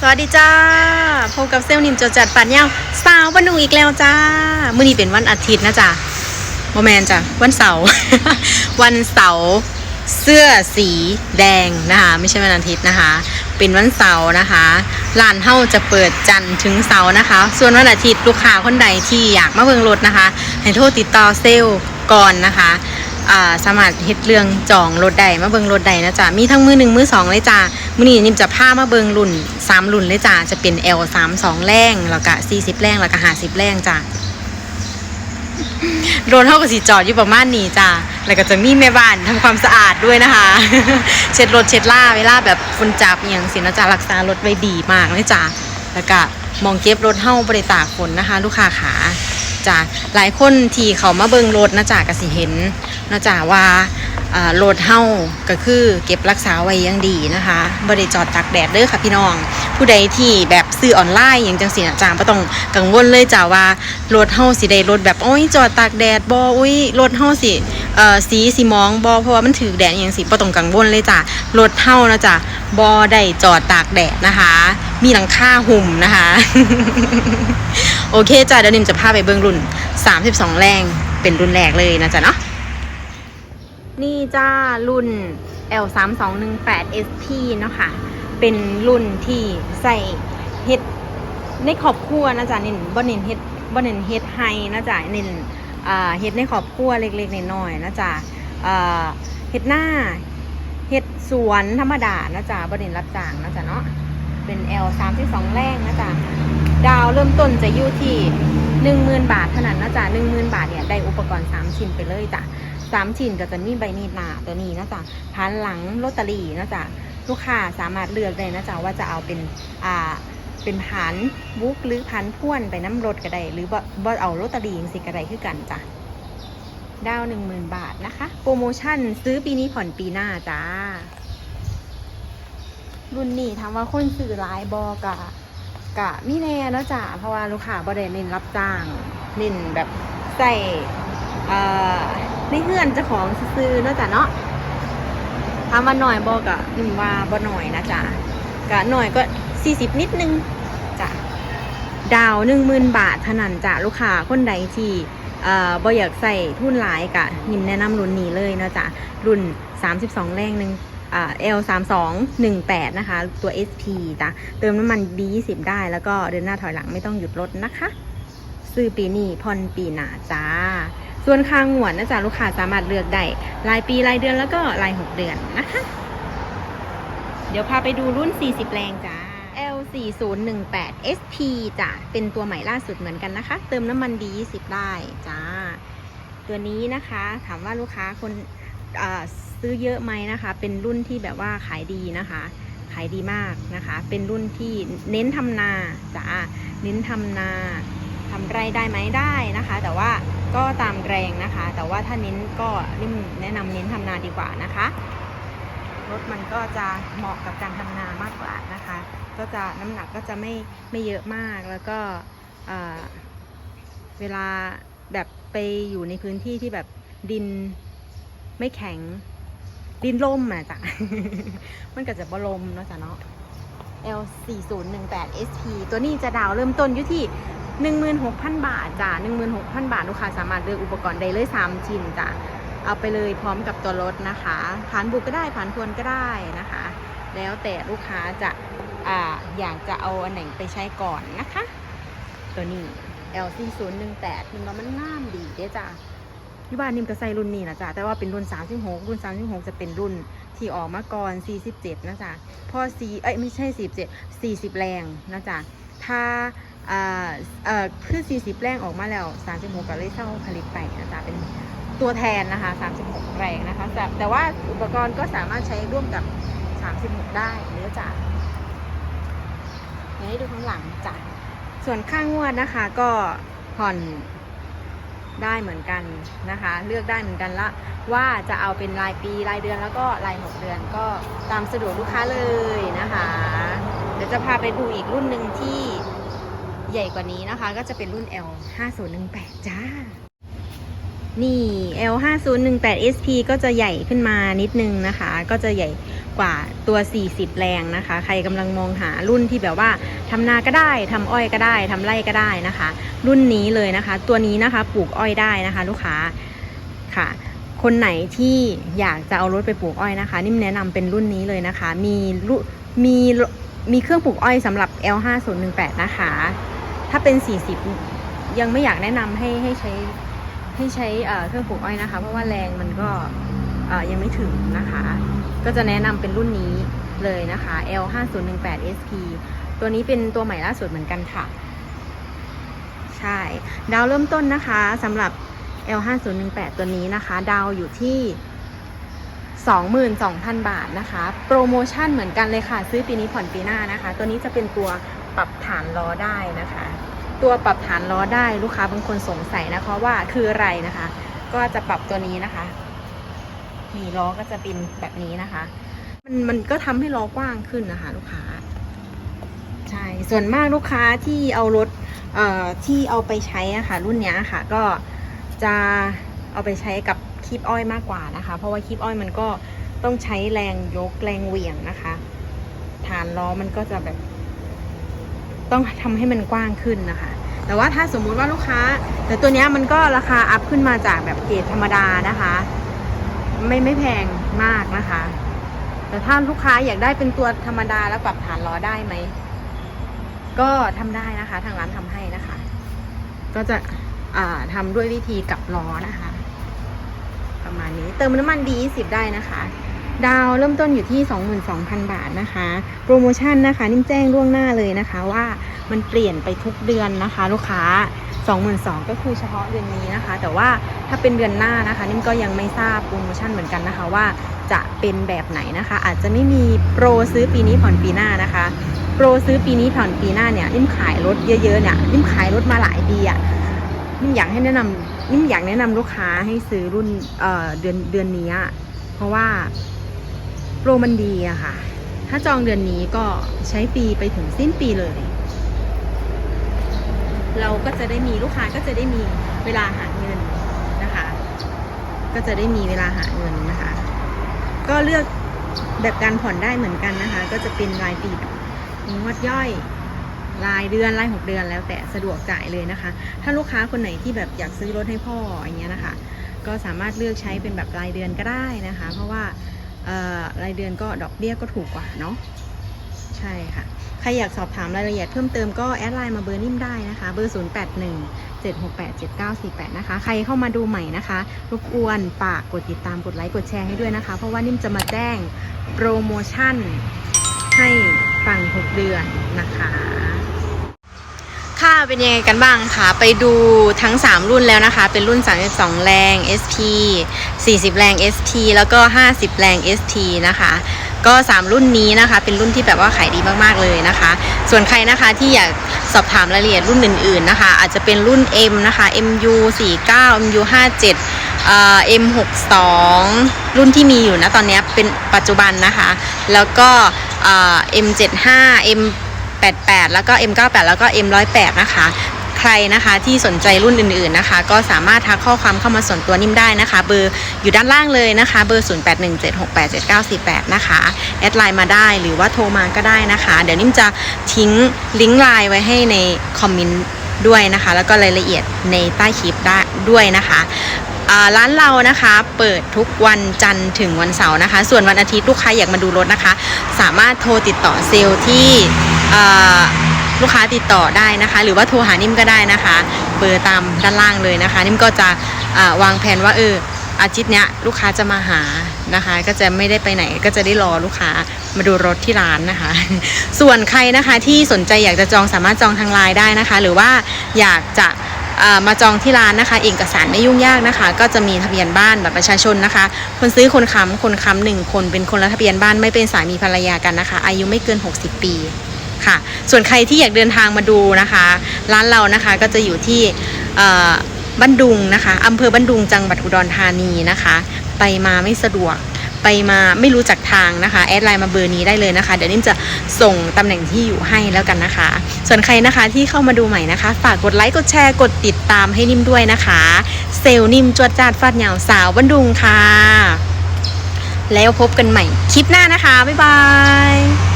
สวัสดีจ้าพบกับเซลนิมโจจัดปันยาวสาววันนุงอีกแล้วจ้ามื่อนี้เป็นวันอาทิตย์นะจ๊ะโมแมนจ้ะวันเสาร์ วันเสาร์เสื้อสีแดงนะคะไม่ใช่วันอาทิตย์นะคะ เป็นวันเสาร์นะคะร้านเฮาจะเปิดจันทร์ถึงเสาร์นะคะ ส่วนวันอาทิตย์ลูกค้าคนใดที่อยากมาเบิ่งรถนะคะ ให้โทรติดต่อเซลก่อนนะคะ อ่าสามารถเฮ็ดเรื่องจองรถใดมาเบิงรถใดนะจ๊ะมีทั้งมือหนึ่งมือสองเลยจ้ามือนี้นิมจะพามาเบิงรุ่นสามรุ่นเลยจ้าจะเป็น L สามสองแรงแล้วก็สี่สิบแรงแล้วก็ห้าสิบแรงจ้าโดนเท่ากับสีจอดอยู่ประมาณนี้จ้าแล้วก็จะมีแม่บ้านทำความสะอาดด้วยนะคะ เช็ดรถเช็ดล่าเวลาแบบฝุ่นจับอย่างสินะจ๊ะรักษารถไว้ดีมากเลยจ้าแล้วก็มองเก็บรถเฮ้าบริตากฝนนะคะ ลูกค้าขา จ้ะหลายคนที่เขามาเบิงรถนะจ้ะก็สิเห็นนะจ้ะว่าอ่า รถเฮาก็คือเก็บรักษาไว้ยังดีนะคะบ่ได้จอดตากแดดเด้อค่ะพี่น้อง ผู้ใดที่แบบซื้อออนไลน์อย่างจังสีนะจ๊ะบ่ต้องกังวลเลยจ้ะว่ารถเฮาสิได้รถแบบโอ้ยจอดตากแดดบ่อุ้ยรถเฮาสิเอ่อสีสิมองบ่เพราะว่ามันถือแดดอย่างสิบ่ต้องกังวลเลยจ้ะรถเฮานะจ๊ะบ่ได้จอดตากแดดนะคะ มีหลังคาหุ่มนะคะโอเคจ้ะเดี๋ยวนิมจะพาไปเบิ่งรุ่น 32 แรงเป็นรุ่นแรกเลยนะจ๊ะเนาะ นี่จ้ารุ่น L 3 2 1 8 SP เนาะค่ะ เป็นรุ่นที่ใส่เฮ็ดในครอบครัวนะจ๊ะเน้นบ่เน้นเฮ็ดบ่เน้นเฮ็ดไฮนะจ๊ะเน้นเฮ็ดในครอบครัวเล็กๆน้อยๆนะจ๊ะอ่าเฮ็ดหน้าเฮ็ดสวนธรรมดานะจ๊ะบ่เน้นรับจ้างนะจ๊ะเนาะเป็น L 32 แรงนะจ๊ะดาวเริ่มต้นจะอยู่ที่หนึ่งหมื่นบาทเท่านั้นนะจ๊ะหนึ่งหมื่นบาทเนี่ยได้อุปกรณ์สามชิ้นไปเลยจ้ะ สามชิ้นก็จะมีใบมีดหนาตัวนี้นะจ๊ะพันหลังลอตเตอรี่นะจ๊ะลูกค้าสามารถเลือกได้นะจ๊ะว่าจะเอาเป็นอ่าเป็นพันบุ๊กหรือพันพ่วนไปน้ำรถก็ได้หรือว่าบ่เอาลอตเตอรี่ยังสิก็ได้คือกันจ้ะดาวหนึ่งหมื่นบาทนะคะ โปรโมชั่นซื้อปีนี้ผ่อนปีหน้าจ้า รุ่นนี้ถามว่าคนซื้อหลายบอกะกะมีแน่เนาะจ้ะเพราะว่าลูกค้าบ่ได้เน้นรับจ้าง เน้นแบบใส่อ่อ ในเฮือนเจ้าของซื้อเนาะจ้ะเนาะถามว่าหน่อยบอกะหนิมว่าบ่หน่อยนะจ๊ะกะหน่อยก็สี่สิบนิดนึงจ้ะดาวหนึ่งหมื่นบาทเท่านั้นจ้ะลูกค้าคนใดที่เอ่อบ่อยากใส่ทุนหลายกะนิมแนะนำรุ่นนี้เลยเนาะจ้ะรุ่น 32 แรงหนึ่งอ่า L 3 2 1 8นะคะ ตัว SP จ้ะเติมน้ำมัน B20 ได้แล้วก็เดินหน้าถอยหลังไม่ต้องหยุดรถนะคะ ซื้อปีนี้ผ่อนปีหน้าจ้า ส่วนค่างหวนนะจ๊ะลูกค้าสามารถเลือกได้รายปีรายเดือนแล้วก็ราย 6 เดือนนะคะ เดี๋ยวพาไปดูรุ่น 40 แรงจ้า L 4 0 1 8 SP จ้ะ เป็นตัวใหม่ล่าสุดเหมือนกันนะคะ เติมน้ำมัน B20 ได้จ้า ตัวนี้นะคะ ถามว่าลูกค้าคนอ่าซื้อเยอะไหมนะคะ เป็นรุ่นที่แบบว่าขายดีนะคะ ขายดีมากนะคะ เป็นรุ่นที่เน้นทำนาจ้าเน้นทำนา ทำไรได้ไหมได้นะคะ แต่ว่าก็ตามแรงนะคะ แต่ว่าถ้าเน้นก็นิ่มแนะนำเน้นทำนาดีกว่านะคะรถมันก็จะเหมาะกับการทำนามากกว่านะคะ ก็จะน้ำหนักก็จะไม่ไม่เยอะมากแล้วก็เเวลาแบบไปอยู่ในพื้นที่ที่แบบดินไม่แข็งดินล่มอะจ้ะ มันก็จะบลมเนาะจ้ะเนาะ L 4 0 1 8 SP ตัวนี้จะดาวเริ่มต้นอยู่ที่ 16,000 บาทจ้ะ16,000 บาทลูกค้าสามารถเลือกอุปกรณ์ได้เลย 3 ชิ้นจ้ะเอาไปเลยพร้อมกับตัวรถนะคะผ่านบุกก็ได้ผ่านทวนก็ได้นะคะ แล้วแต่ลูกค้าจะอ่าอยากจะเอาอันไหนไปใช้ก่อนนะคะ ตัวนี้ L 4 0 1 8มันว่ามันงามดีเด้จ้ะที่บ้านนิมก็ใส่รุ่นนี้นะจ๊ะแต่ว่าเป็นรุ่น 36 รุ่น 36 จะเป็นรุ่นที่ออกมาก่อน 47 นะจ๊ะพอ4เอ้ยไม่ใช่ 47 40 แรงนะจ๊ะถ้า อ่าเอ่อคือ 40 แรงออกมาแล้ว 36ก็เลยเช่าผลิตไปนะจ๊ะเป็นตัวแทนนะคะ 36 แรงนะคะแต่แต่ว่าอุปกรณ์ก็สามารถใช้ร่วมกับ 36 ได้เนื้อจ้ะเดี๋ยวให้ดูข้างหลังจ้ะส่วนข้างงวดนะคะก็ผ่อนได้เหมือนกันนะคะ เลือกได้เหมือนกันละว่าจะเอาเป็นรายปีรายเดือนแล้วก็ราย6เดือนก็ตามสะดวกลูกค้าเลยนะคะ เดี๋ยวจะพาไปดูอีกรุ่นหนึ่งที่ ใหญ่กว่านี้นะคะ ก็จะเป็นรุ่น L 5018จ้า นี่ L 5018 SP ก็จะใหญ่ขึ้นมานิดนึงนะคะ ก็จะใหญ่กว่าตัว 40 แรงนะคะ ใครกำลังมองหารุ่นที่แบบว่าทำนาก็ได้ทำอ้อยก็ได้ทำไร่ก็ได้นะคะ รุ่นนี้เลยนะคะ ตัวนี้นะคะปลูกอ้อยได้นะคะ ลูกค้าค่ะคนไหนที่อยากจะเอารถไปปลูกอ้อยนะคะ นิ่มแนะนำเป็นรุ่นนี้เลยนะคะ มีรุ่นมีมีเครื่องปลูกอ้อยสำหรับ L5018 นะคะ ถ้าเป็น 40 ยังไม่อยากแนะนำให้ให้ใช้ให้ใช้เครื่องปลูกอ้อยนะคะ เพราะว่าแรงมันก็ยังไม่ถึงนะคะ ก็จะแนะนำเป็นรุ่นนี้เลยนะคะ L5018 SP ตัวนี้เป็นตัวใหม่ล่าสุดเหมือนกันค่ะ ใช่ ดาวเริ่มต้นนะคะสำหรับ L5018 ตัวนี้นะคะ ดาวอยู่ที่22,000 บาทนะคะ โปรโมชั่นเหมือนกันเลยค่ะ ซื้อปีนี้ผ่อนปีหน้านะคะ ตัวนี้จะเป็นตัว ปรับฐานล้อได้นะคะ ตัวปรับฐานล้อได้ลูกค้าบางคนสงสัยนะคะว่าคืออะไรนะคะ ก็จะปรับตัวนี้นะคะมีล้อก็จะเป็นแบบนี้นะคะ มันมันก็ทำให้ล้อกว้างขึ้นนะคะ ลูกค้าใช่ส่วนมากลูกค้าที่เอารถเอ่อที่เอาไปใช้อะค่ะรุ่นนี้ค่ะ ก็จะเอาไปใช้กับคีบอ้อยมากกว่านะคะ เพราะว่าคีบอ้อยมันก็ต้องใช้แรงยกแรงเหวี่ยงนะคะ ฐานล้อมันก็จะแบบ ต้องทำให้มันกว้างขึ้นนะคะ แต่ว่าถ้าสมมุติว่าลูกค้า แต่ตัวนี้มันก็ราคาอัพขึ้นมาจากแบบเกรดธรรมดานะคะ ไม่ไม่แพงมากนะคะ แต่ถ้าลูกค้าอยากได้เป็นตัวธรรมดาแล้วปรับฐานล้อได้ไหมก็ทำได้นะคะทางร้านทำให้นะคะ ก็จะอ่าทำด้วยวิธีกลับล้อนะคะ ประมาณนี้เติมน้ำมันดี10ได้นะคะ ดาวเริ่มต้นอยู่ที่ 22,000 บาทนะคะ โปรโมชั่นนะคะ นิ่มแจ้งล่วงหน้าเลยนะคะว่ามันเปลี่ยนไปทุกเดือนนะคะ ลูกค้า 22,000ก็คือเฉพาะเดือนนี้นะคะ แต่ว่าถ้าเป็นเดือนหน้านะคะ นิ่มก็ยังไม่ทราบโปรโมชั่นเหมือนกันนะคะว่าจะเป็นแบบไหนนะคะ อาจจะไม่มีโปรซื้อปีนี้ผ่อนปีหน้านะคะ โปรซื้อปีนี้ผ่อนปีหน้าเนี่ยนิ่มขายรถเยอะๆเนี่ยนิ่มขายรถมาหลายปีอะ่ะนิ่มอยากให้แนะนำนิ่มอยากแนะนำลูกค้าให้ซื้อรุ่นเอ่อเดือนเดือนนี้อะเพราะว่า รมันดีอะค่ะ ถ้าจองเดือนนี้ก็ใช้ปีไปถึงสิ้นปีเลย เราก็จะได้มีลูกค้าก็จะได้มีเวลาหาเงินนะคะ ก็จะได้มีเวลาหาเงินนะคะ ก็เลือกแบบการผ่อนได้เหมือนกันนะคะ ก็จะเป็นรายปีแบบงวดย่อยรายเดือนรายหกเดือนแล้วแต่สะดวกจ่ายเลยนะคะ ถ้าลูกค้าคนไหนที่แบบอยากซื้อรถให้พ่ออย่างเงี้ยนะคะ ก็สามารถเลือกใช้เป็นแบบรายเดือนก็ได้นะคะ เพราะว่า รายเดือนก็ดอกเบี้ยก็ถูกกว่าเนาะใช่ค่ะ ใครอยากสอบถามรายละเอียดเพิ่มเติมก็แอดไลน์มาเบอร์นิ่มได้นะคะ เบอร์ 0 8 1 7 6 8 7 9 4 8 นะคะ ใครเข้ามาดูใหม่นะคะรบกวนฝากกดติดตามกดไลค์กดแชร์ให้ด้วยนะคะ เพราะว่านิ่มจะมาแจ้งโปรโมชั่นให้ฟังทุกเดือนนะคะ เป็นยังไงกันบ้างคะไปดูทั้ง 3 รุ่นแล้วนะคะ เป็นรุ่น 32 แรง SP 40 แรง SP แล้วก็ 50 แรง ST นะคะ ก็ 3 รุ่นนี้นะคะ เป็นรุ่นที่แบบว่าขายดีมากๆเลยนะคะ ส่วนใครนะคะที่อยากสอบถามรายละเอียดรุ่นอื่นๆนะคะ อาจจะเป็นรุ่น M นะคะ MU 49 MU 57เอ่อ M62 รุ่นที่มีอยู่นะตอนนี้เป็นปัจจุบันนะคะ แล้วก็เอ่อ M75 M 88 แล้วก็ M98 แล้วก็ M108 นะคะ ใครนะคะที่สนใจรุ่นอื่นๆนะคะ ก็สามารถทักข้อความเข้ามาส่วนตัวนิ่มได้นะคะ เบอร์อยู่ด้านล่างเลยนะคะ เบอร์ 0817687948 นะคะ แอดไลน์มาได้หรือว่าโทรมาก็ได้นะคะ เดี๋ยวนิ่มจะทิ้งลิงก์ไลน์ไว้ให้ในคอมเมนต์ด้วยนะคะ แล้วก็รายละเอียดในใต้คลิปได้ด้วยนะคะร้านเรานะคะเปิดทุกวันจันทร์ถึงวันเสาร์นะคะ ส่วนวันอาทิตย์ลูกค้าอยากมาดูรถนะคะ สามารถโทรติดต่อเซลล์ที่ ลูกค้าติดต่อได้นะคะ หรือว่าโทรหานิ่มก็ได้นะคะ เบอร์ตามด้านล่างเลยนะคะ นิ่มก็จะาวางแผนว่าเอออาทิตย์เนี้ยลูกค้าจะมาหานะคะ ก็จะไม่ได้ไปไหนก็จะได้รอลูกค้ามาดูรถที่ร้านนะคะ ส่วนใครนะคะที่สนใจอยากจะจองสามารถจองทางไลน์ได้นะคะ หรือว่าอยากจะามาจองที่ร้านนะคะเอกสารไม่ยุ่งยากนะคะ ก็จะมีทะเบียนบ้านแบัตรประชาชนนะคะ คนซื้อคนค้ำคนค้ำหนึ่งคนเป็นคนละทะเบียนบ้านไม่เป็นสามีภรรยากันนะคะ อายุไม่เกิน 60 ปี ค่ะ ส่วนใครที่อยากเดินทางมาดูนะคะ ร้านเรานะคะก็จะอยู่ที่บ้านดุงนะคะอำเภอบ้านดุงจังหวัดอุดรธานีนะคะ ไปมาไม่สะดวกไปมาไม่รู้จักทางนะคะแอดไลน์มาเบอร์นี้ได้เลยนะคะ เดี๋ยวนิ่มจะส่งตำแหน่งที่อยู่ให้แล้วกันนะคะ ส่วนใครนะคะที่เข้ามาดูใหม่นะคะ ฝากกดไลค์กดแชร์กดติดตามให้นิ่มด้วยนะคะ เซลล์นิ่มจวดจาดฟาดเหงาสาวบันดุงค่ะ แล้วพบกันใหม่คลิปหน้านะคะ บ๊ายบาย